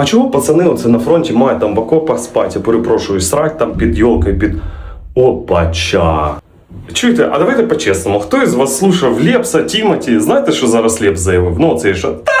А чого пацани оце на фронті мають там в окопах спати, я перепрошую, срать там під йолкою, під опача. Чуєте, а давайте по-чесному, хто із вас слушав Лепса, Тімоті? Знаєте, що зараз Лепс заявив? Ну, це що Талька,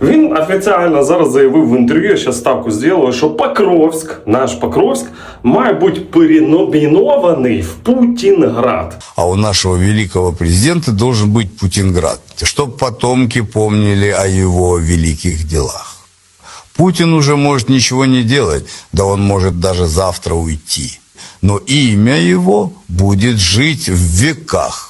Він офіційно зараз заявив в інтерв'ю, я зараз ставку зроблю, що Покровськ, наш Покровськ, має бути переномінований в Путінград. А у нашего великого президента должен быть Путинград, чтобы потомки помнили о его великих делах. Путин уже может ничего не делать, да он может даже завтра уйти. Но имя его будет жить в веках.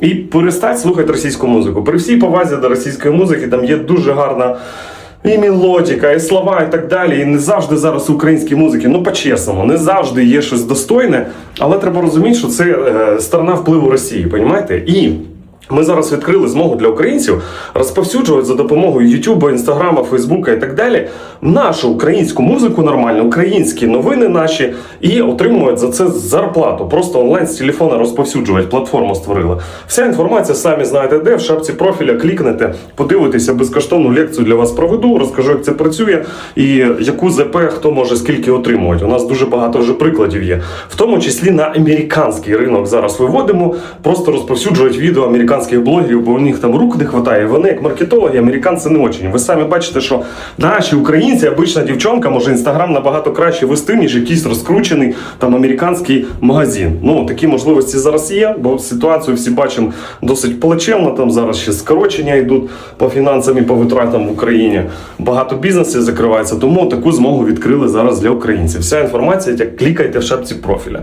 і перестать слухати російську музику. При всій повазі до російської музики там є дуже гарна. І мелодика, і слова, і так далі. І не завжди зараз українській музики, ну по-чесному, не завжди є щось достойне, але треба розуміти, що це е, сторона впливу Росії, понімаєте? І ми зараз відкрили змогу для українців розповсюджувати за допомогою Ютуба, Інстаграма, Фейсбука і так далі нашу українську музику нормально, українські новини наші і отримують за це зарплату. Просто онлайн з телефона розповсюджувати. Платформу створили. Вся інформація самі знаєте, де в шапці профіля клікнете, подивитеся безкоштовну лекцію для вас проведу, розкажу, як це працює і яку ЗП хто може скільки отримувати. У нас дуже багато вже прикладів є, в тому числі на американський ринок зараз виводимо, просто розповсюджують відео американських блогерів, бо у них там рук не вистачає. Вони як маркетологи, американці не очень. Ви самі бачите, що наші українці, обична дівчонка, може інстаграм набагато краще вести, ніж якийсь розкручений там американський магазин. Ну такі можливості зараз є, бо ситуацію всі бачимо досить плачевно. Там зараз ще скорочення йдуть по фінансам і по витратам в Україні. Багато бізнесів закривається, тому таку змогу відкрили зараз для українців. Вся інформація, як клікайте в шапці профіля.